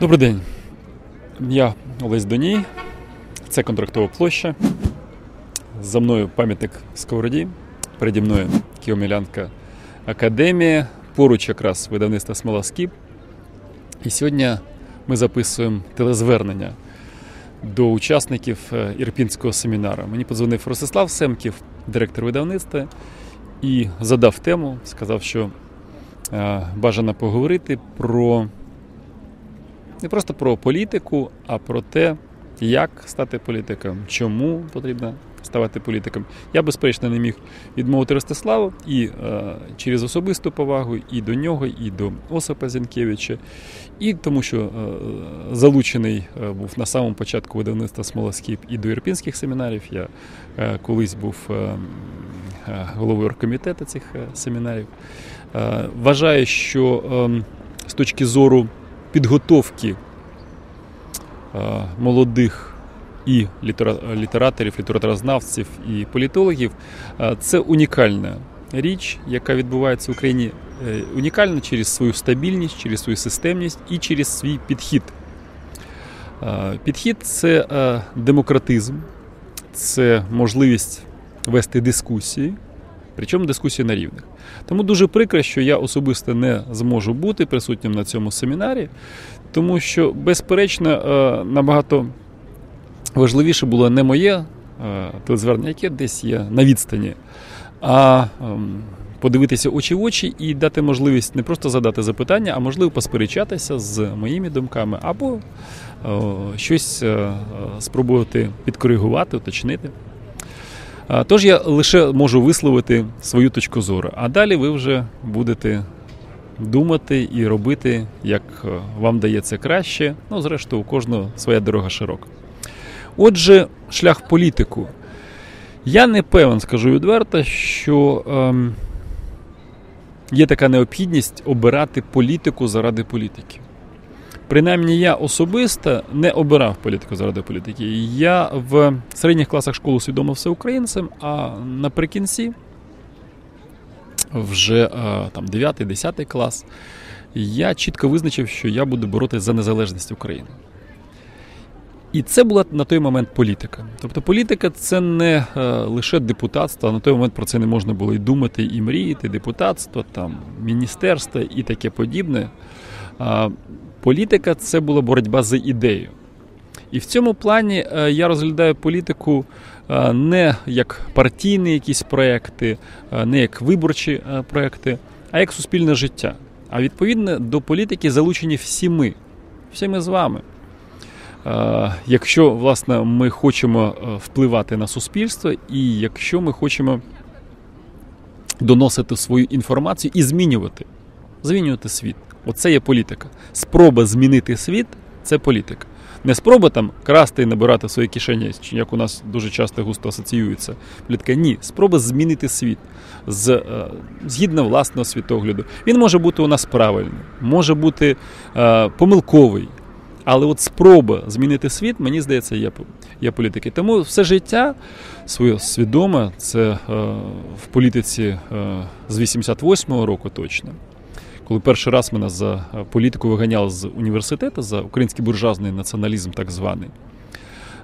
Добрий день. Я Олесь Доній. Це контрактова площа. За мною пам'ятник Сковороді. Переді мною Києво-Мілянська академія. Поруч якраз видавництво Смола Скіп. І сьогодні ми записуємо телезвернення до учасників е, Ірпінського семінару. Мені подзвонив Ростислав Семків, директор видавництва, і задав тему, сказав, що е, бажано поговорити про не просто про політику, а про те, як стати політиком, чому потрібно ставати політиком. Я, безперечно, не міг відмовити Ростиславу і е, через особисту повагу і до нього, і до Осипа Зінкевича, і тому, що е, залучений е, був на самому початку видавництва Смолоскіп і до ірпінських семінарів. Я е, колись був е, е, головою оргкомітету цих семінарів. Вважаю, що е, з точки зору підготовки е, молодих і літераторів, літературознавців і політологів е, це унікальна річ, яка відбувається в Україні е, унікальна через свою стабільність, через свою системність і через свій підхід. Підхід це демократизм, це можливість вести дискусії, причому дискусії на рівних. Тому дуже прикро, що я особисто не зможу бути присутнім на цьому семінарі, тому що, безперечно, е, набагато важливіше було не моє е, телезвернення, яке десь є на відстані, а ем, подивитися очі в очі і дати можливість не просто задати запитання, а можливо посперечатися з моїми думками або е, щось спробувати підкоригувати, уточнити. Тож я лише можу висловити свою точку зору, а далі ви вже будете думати і робити, як е, вам дається краще. Ну, зрештою, у кожного своя дорога широка. Отже, шлях в політику. Я не певен, скажу відверто, що ем, є така необхідність обирати політику заради політики. Принаймні, я особисто не обирав політику заради політики. Я в середніх класах школи усвідомив всеукраїнцем, а наприкінці, вже е, там 9-10 клас, я чітко визначив, що я буду боротися за незалежність України. І це була на той момент політика. Тобто політика це не е, лише депутатство, на той момент про це не можна було і думати, і мріяти, депутатство, там, міністерство і таке подібне. Політика це була боротьба за ідею. І в цьому плані е, я розглядаю політику е, не як партійні якісь проекти, е, не як виборчі проекти, а як суспільне життя. А відповідно до політики залучені всі ми, всі ми з вами. Якщо власне ми хочемо впливати на суспільство, і якщо ми хочемо доносити свою інформацію і змінювати, змінювати світ. Оце є політика. Спроба змінити світ це політика. Не спроба там красти і набирати в свої кишені, як у нас дуже часто густо асоціюється. Політика ні, спроба змінити світ з, е, згідно власного світогляду. Він може бути у нас правильним, може бути е, помилковий. Але от спроба змінити світ, мені здається, є, є політики. Тому все життя своє свідоме, це е, в політиці е, з 88-го року точно. Коли перший раз мене за е, політику виганяли з університету за український буржуазний націоналізм, так званий,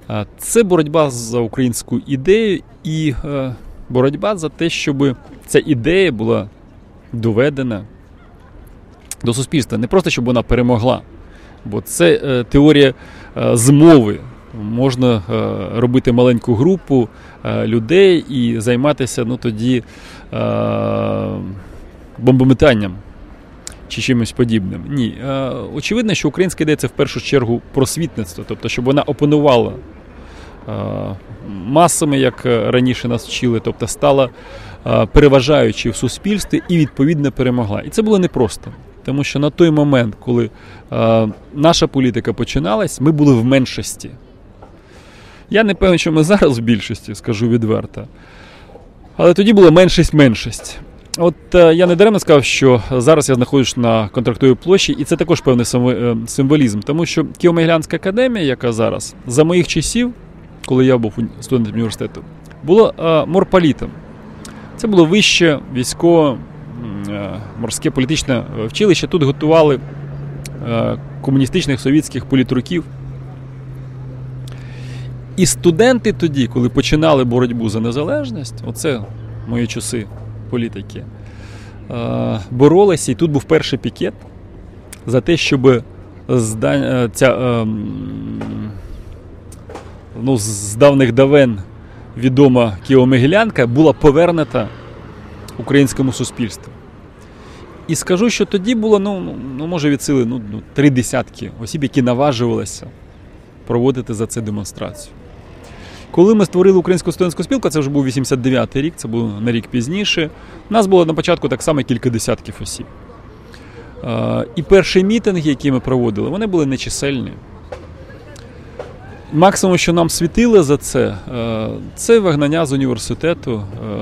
Е, це боротьба за українську ідею і е, боротьба за те, щоб ця ідея була доведена до суспільства. Не просто щоб вона перемогла, бо це теорія змови. Можна робити маленьку групу людей і займатися ну, тоді бомбометанням чи чимось подібним. Ні. Е, очевидно, що українська це в першу чергу просвітництво, тобто, щоб вона опанувала е, масами, як е, раніше нас вчили, тобто стала переважаючою в суспільстві і відповідно перемогла. І це було непросто. Тому що на той момент, коли е, наша політика починалась, ми були в меншості. Я не певен, що ми зараз в більшості, скажу відверто. Але тоді була меншість-меншість. От е, я не даремно сказав, що зараз я знаходжусь на контрактовій площі, і це також певний е, символізм, тому що Києво-Могилянська академія, яка зараз, за моїх часів, коли я був студентом університету, була е, морполітом. Це було вище е, морське політичне вчилище. Тут готували комуністичних совєтських політруків. І студенти тоді, коли починали боротьбу за незалежність, оце мої часи політики, боролися, і тут був перший пікет за те, щоб ця ем, ну, з давних давен відома Києво-Могилянка була повернута українському суспільству. І скажу, що тоді було, ну, ну, ну може, від сили ну, ну, три десятки осіб, які наважувалися проводити за це демонстрацію. Коли ми створили українську студентську спілку, це вже був 89-й рік, це було на рік пізніше. Нас було на початку так само кілька десятків осіб. І перші мітинги, які ми проводили, вони були нечисельні. Максимум, що нам світило за це, е, це вигнання з університету е,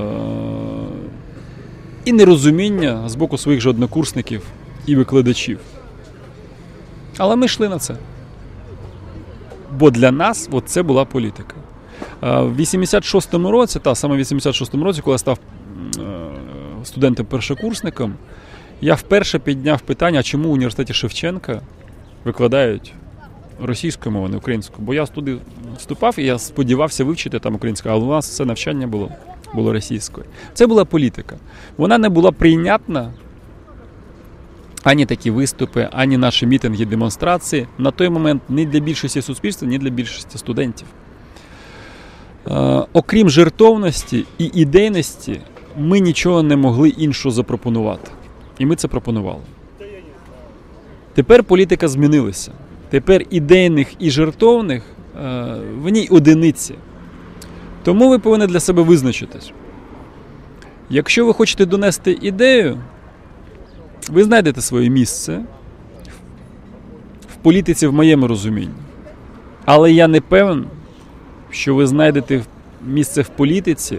і нерозуміння з боку своїх же однокурсників і викладачів. Але ми йшли на це. Бо для нас це була політика. В 86-му році, та саме в 86-му році, коли я став е, студентом-першокурсником, я вперше підняв питання, чому в університеті Шевченка викладають російською мовою, не українською. Бо я туди вступав і я сподівався вивчити там українську, але у нас все навчання було було російською. Це була політика. Вона не була прийнятна. Ані такі виступи, ані наші мітинги, демонстрації на той момент ні для більшості суспільства, ні для більшості студентів. Е, окрім жертовності і ідейності, ми нічого не могли іншого запропонувати. І ми це пропонували. Тепер політика змінилася. Тепер ідейних і жертовних е, в ній одиниці. Тому ви повинні для себе визначитись. Якщо ви хочете донести ідею, ви знайдете своє місце в політиці в моєму розумінні. Але я не певен, що ви знайдете місце в політиці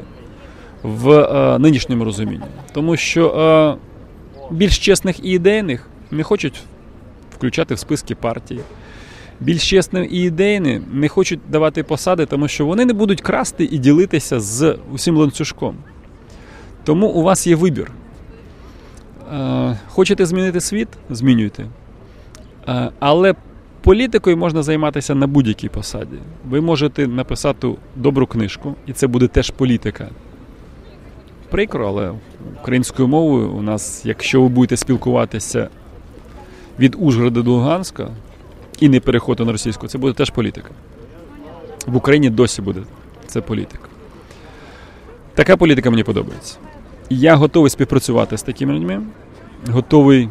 в е, нинішньому розумінні. Тому що е, більш чесних і ідейних не хочуть включати в списки партії. Більш чесним і ідейні не хочуть давати посади, тому що вони не будуть красти і ділитися з усім ланцюжком. Тому у вас є вибір. Е, хочете змінити світ? Змінюйте. Е, але політикою можна займатися на будь-якій посаді. Ви можете написати добру книжку, і це буде теж політика. Прикро, але українською мовою у нас, якщо ви будете спілкуватися від Ужгорода до Луганська і не переходити на російську, це буде теж політика. В Україні досі буде це політика. Така політика мені подобається. Я готовий співпрацювати з такими людьми, готовий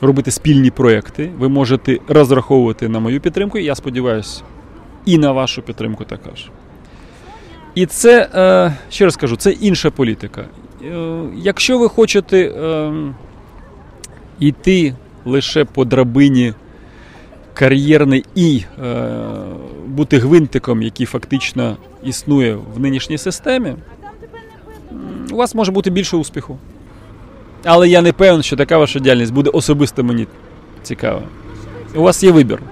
робити спільні проекти. Ви можете розраховувати на мою підтримку, і я сподіваюся, і на вашу підтримку також. І це, е, ще раз кажу, це інша політика. Е, якщо ви хочете ем, йти лише по драбині кар'єрний і е, бути гвинтиком, який фактично існує в нинішній системі, у вас може бути більше успіху. Але я не певен, що така ваша діяльність буде особисто мені цікава. У вас є вибір.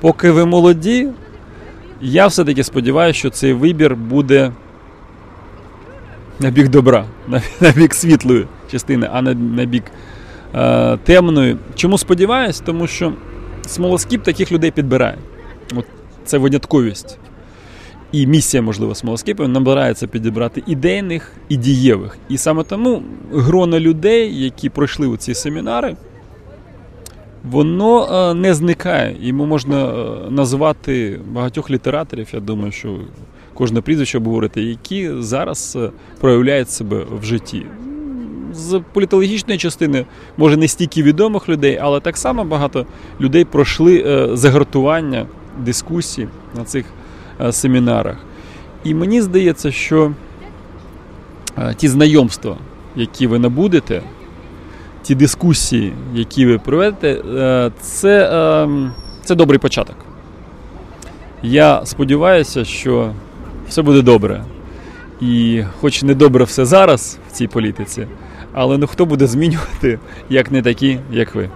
Поки ви молоді, я все-таки сподіваюся, що цей вибір буде на бік добра, на, на бік світлої частини, а не на бік е, темної. Чому сподіваюсь? Тому що смолоскіп таких людей підбирає. От Це винятковість. І місія, можливо, смолоскипу набирається підібрати ідейних і дієвих. І саме тому гроно людей, які пройшли у ці семінари, воно е, не зникає. Йому можна е, назвати багатьох літераторів. Я думаю, що кожне прізвище говорити, які зараз е, проявляють себе в житті. З політологічної частини, може, не стільки відомих людей, але так само багато людей пройшли загартування дискусії на цих семінарах. І мені здається, що ті знайомства, які ви набудете, ті дискусії, які ви проведете, е, це, це добрий початок. Я сподіваюся, що все буде добре. І хоч не добре все зараз в цій політиці, але ну хто буде змінювати, як не такі, як ви.